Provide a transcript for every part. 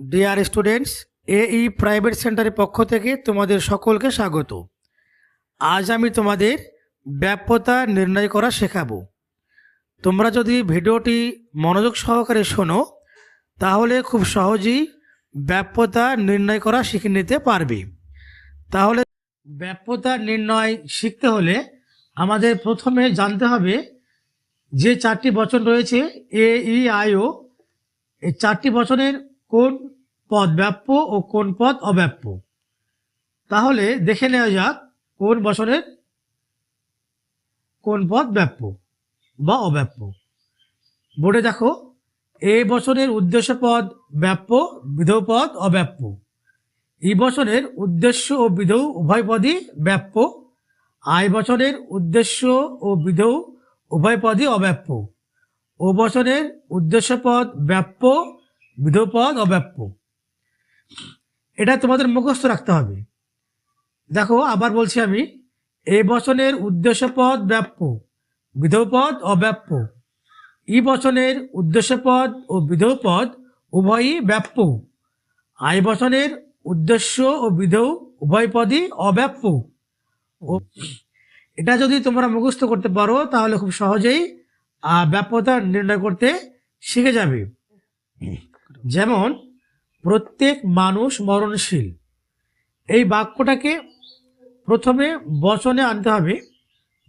Dear students এই private সেন্টারের পক্ষ থেকে তোমাদের সকলকে স্বাগত। আজ আমি তোমাদের ব্যাপ্যতা নির্ণয় করা শেখাবো। তোমরা যদি ভিডিওটি মনোযোগ সহকারে শোনো, তাহলে খুব সহজেই ব্যাপ্যতা নির্ণয় করা শিখে নিতে পারবে। তাহলে ব্যাপ্যতা নির্ণয় শিখতে হলে আমাদের প্রথমে জানতে হবে যে চারটি বচন রয়েছে এ ই আই ও এই চারটি বচনের কোন পদ ব্যাপ্য ও কোন পদ অব্যাপ্য? তাহলে দেখে নেওয়া যাক কোন বছরের কোন পদ ব্যাপ্য বা অব্যাপ্য। বোর্ডে দেখো এই বছরের উদ্দেশ্য পদ ব্যাপ্য, বিধৌ পদ অব্যাপ্য। এই বছরের উদ্দেশ্য ও বিধৌ উভয় পদই ব্যাপ্য। আয় বছরের উদ্দেশ্য ও বিধৌ উভয় পদই অব্যাপ্য। ও বছরের উদ্দেশ্য পদ ব্যাপ্য বিধৌ পদ অব্যাপ্য। এটা তোমাদের মুখস্থ রাখতে হবে। দেখো, আবার বলছি আমি এই বচনের উদ্দেশ্য পদ ব্যাপ্য বিধৌ পদ অব্যাপ্য। ই বচনের উদ্দেশ্য পদ ও বিধৌ পদ উভয়ই ব্যাপ্য। আয় বচনের উদ্দেশ্য ও বিধৌ উভয় পদই অব্যাপ্য। এটা যদি তোমরা মুখস্থ করতে পারো, তাহলে খুব সহজেই ব্যাপ্যতা নির্ণয় করতে শিখে যাবে। যেমন, প্রত্যেক মানুষ মরণশীল। এই বাক্যটাকে প্রথমে বচনে আনতে হবে।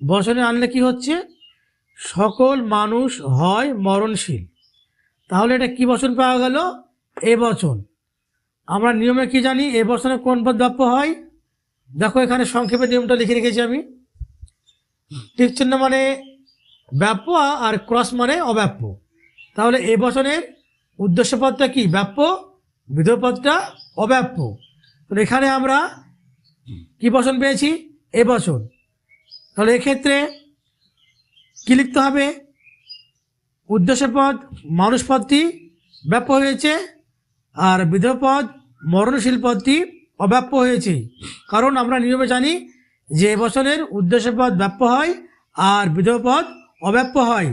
বচনে আনলে কি হচ্ছে? সকল মানুষ হয় মরণশীল। তাহলে এটা কি বচন পাওয়া গেল? এ বচন। আমরা নিয়মে কি জানি? এ বচনে কোন পদ বাক্য হয়? দেখো এখানে সংক্ষেপে নিয়মটা লিখে রেখেছি আমি। টিক মানে ব্যাপ্য আর ক্রস মানে অব্যাপ্য। তাহলে এ বচনের উদ্দেশ্য পদটা কি? ব্যাপ্য? বিধেয় পদটা অব্যাপ্য। তো এখানে আমরা কি বচন পেয়েছি? এ বচন। তাহলে এক্ষেত্রে কি লিখতে হবে? উদ্দেশ্য পদ মানুষ পদটি ব্যাপ্য হয়েছে আর বিধেয় পদ মরণশীল পদটি অব্যাপ্য হয়েছে। কারণ আমরা নিয়মে জানি যে এ বচনের উদ্দেশ্য পদ ব্যাপ্য হয় আর বিধেয় পদ অব্যাপ্য হয়।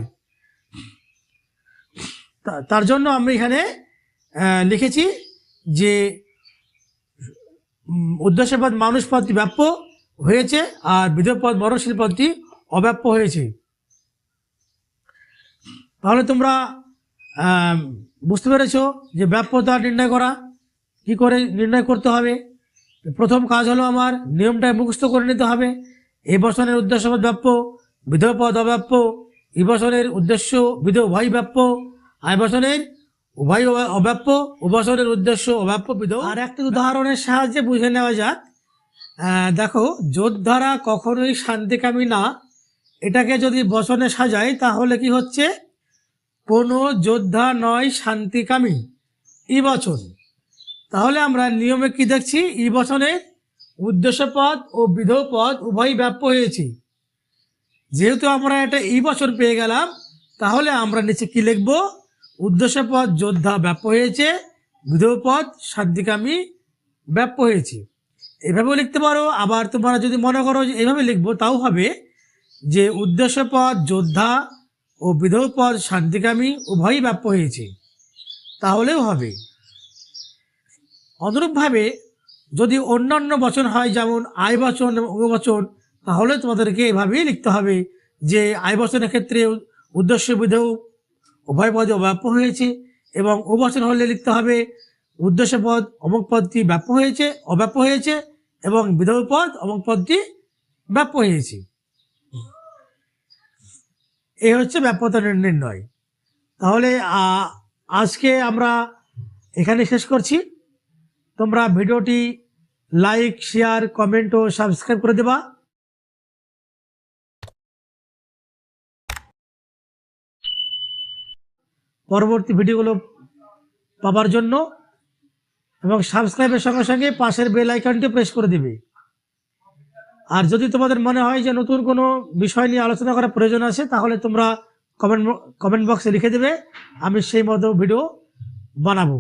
তার জন্য আমরা এখানে লিখেছি যে উম, উদ্দেশ্য পদ মানুষ পদটি ব্যাপ্য হয়েছে আর বিধেয় পদ মরণশীল পদটি অব্যাপ্য হয়েছে। তাহলে তোমরা বুঝতে পেরেছ যে ব্যাপ্যতা নির্ণয় করা কি করে নির্ণয় করতে হবে? প্রথম কাজ হলো আমার নিয়মটা মুখস্থ করে নিতে হবে। এই বছরের উদ্দেশ্য ব্যাপ্য বিধেয় পদ অব্যাপ্য এই বছরের উদ্দেশ্য বিধেয় ভয় ব্যাপ্য আয় বছরের উভয় অব্যাপ্য উবছরের উদ্দেশ্য অব্যাপ্য বিধেয় আর একটা উদাহরণের সাহায্যে বুঝে নেওয়া যাক। দেখো, যোদ্ধারা কখনোই শান্তিকামী না। এটাকে যদি বচনে সাজাই, তাহলে কি হচ্ছে? কোনো যোদ্ধা নয় শান্তিকামী। ই বচন। তাহলে আমরা নিয়মে কি দেখছি? ই বচনে উদ্দেশ্য পদ ও বিধৌ পদ উভয়ই ব্যাপ্য হয়েছি। যেহেতু আমরা একটা ই বচন পেয়ে গেলাম, তাহলে আমরা নিচে কি লিখব? উদ্দেশ্য পদ যোদ্ধা ব্যাপ্য হয়েছে বিধৌ পদ শান্তিকামী ব্যাপ্য হয়েছে। এভাবেও লিখতে পারো, আবার তোমরা যদি মনে করো যে এভাবে লিখব, তাও হবে যে উদ্দেশ্য পদ যোদ্ধা ও বিধৌ পদ শান্তিকামী উভয়ই ব্যাপ্য হয়েছে। তাহলেও হবে। অনুরূপভাবে যদি অন্যান্য বচন হয়, যেমন আয় বচন এবং বচন, তাহলে তোমাদেরকে এভাবেই লিখতে হবে যে আয় বচনের ক্ষেত্রে উদ্দেশ্য বিধৌ উভয় পদে অব্যাপ্য হয়েছে এবং ও বচন হলে লিখতে হবে উদ্দেশ্য পদ অমুক পদটি ব্যাপ্য হয়েছে অব্যাপ্য হয়েছে এবং বিধৌ পদ অমুক পদটি ব্যাপ্য হয়েছে। এই হচ্ছে ব্যাপ্যতা নির্ণয়। তাহলে আজকে আমরা এখানে শেষ করছি। তোমরা ভিডিওটি লাইক, শেয়ার, কমেন্ট ও সাবস্ক্রাইব করে দেবা। পরবর্তী ভিডিওগুলো পাবার জন্য এবং সাবস্ক্রাইবের সঙ্গে সঙ্গে পাশের বেল আইকনটি প্রেস করে দিবে। আর যদি তোমাদের মনে হয় যে নতুন কোনো বিষয় নিয়ে আলোচনা করার প্রয়োজন আছে, তাহলে তোমরা কমেন্ট কমেন্ট বক্সে লিখে দেবে, আমি সেই মতো ভিডিও বানাবো।